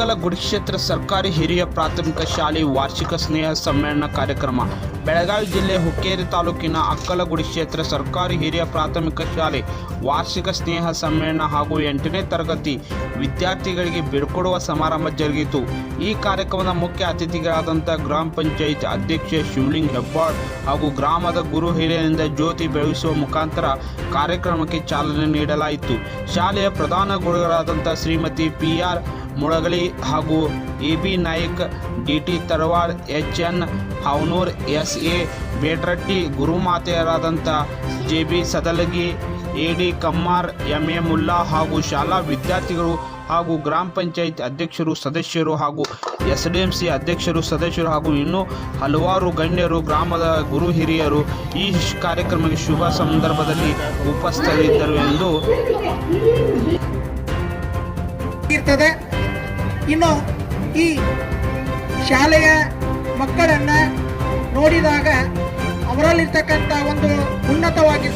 ಅಕ್ಕಲಗುಡಿ ಕ್ಷೇತ್ರ ಸರ್ಕಾರಿ ಹಿರಿಯ ಪ್ರಾಥಮಿಕ ಶಾಲೆ ವಾರ್ಷಿಕ ಸ್ನೇಹ ಸಮ್ಮೇಳನ ಕಾರ್ಯಕ್ರಮ. ಬೆಳಗಾವಿ ಜಿಲ್ಲೆ ಹುಕ್ಕೇರಿ ತಾಲೂಕಿನ ಅಕ್ಕಲಗುಡಿ ಕ್ಷೇತ್ರ ಸರ್ಕಾರಿ ಹಿರಿಯ ಪ್ರಾಥಮಿಕ ಶಾಲೆ ವಾರ್ಷಿಕ ಸ್ನೇಹ ಸಮ್ಮೇಳನ ಹಾಗೂ ಎಂಟನೇ ತರಗತಿ ವಿದ್ಯಾರ್ಥಿಗಳಿಗೆ ಬೀಳ್ಕೊಡುವ ಸಮಾರಂಭ ಜರುಗಿತು. ಈ ಕಾರ್ಯಕ್ರಮದ ಮುಖ್ಯ ಅತಿಥಿಗಳಾದಂಥ ಗ್ರಾಮ ಪಂಚಾಯತ್ ಅಧ್ಯಕ್ಷ ಶಿವಲಿಂಗ್ ಹೆಬ್ಬಾಳ್ ಹಾಗೂ ಗ್ರಾಮದ ಗುರು ಹಿರಿಯರಿಂದ ಜ್ಯೋತಿ ಬೆಳಗಿಸುವ ಮುಖಾಂತರ ಕಾರ್ಯಕ್ರಮಕ್ಕೆ ಚಾಲನೆ ನೀಡಲಾಯಿತು. ಶಾಲೆಯ ಪ್ರಧಾನ ಗುರುಗಳಾದಂಥ ಶ್ರೀಮತಿ ಪಿ ಆರ್ ಮುಳಗಲಿ ಹಾಗೂ A B Nayak, D T Tarawad H N Havanur, S A Bedratti ಗುರುಮಾತೆಯರಾದಂಥ J B Sadalagi, A D Kammar, M A Mulla ಹಾಗೂ ಶಾಲಾ ವಿದ್ಯಾರ್ಥಿಗಳು ಹಾಗೂ ಗ್ರಾಮ ಪಂಚಾಯತ್ ಅಧ್ಯಕ್ಷರು, ಸದಸ್ಯರು ಹಾಗೂ ಎಸ್ ಡಿ ಎಂ ಸಿ ಅಧ್ಯಕ್ಷರು, ಸದಸ್ಯರು ಹಾಗೂ ಇನ್ನೂ ಹಲವಾರು ಗಣ್ಯರು, ಗ್ರಾಮದ ಗುರು ಹಿರಿಯರು ಈ ಕಾರ್ಯಕ್ರಮಕ್ಕೆ ಶುಭ ಸಂದರ್ಭದಲ್ಲಿ ಉಪಸ್ಥಿತರಿದ್ದರು ಎಂದು ಇರ್ತದೆ ಇನ್ನು ಈ ಶಾಲೆಯ ಮಕ್ಕಳನ್ನ ನೋಡಿದಾಗ ಅವರಲ್ಲಿರ್ತಕ್ಕಂಥ ಒಂದು ಉನ್ನತವಾಗಿರ್ತಕ್ಕಂಥ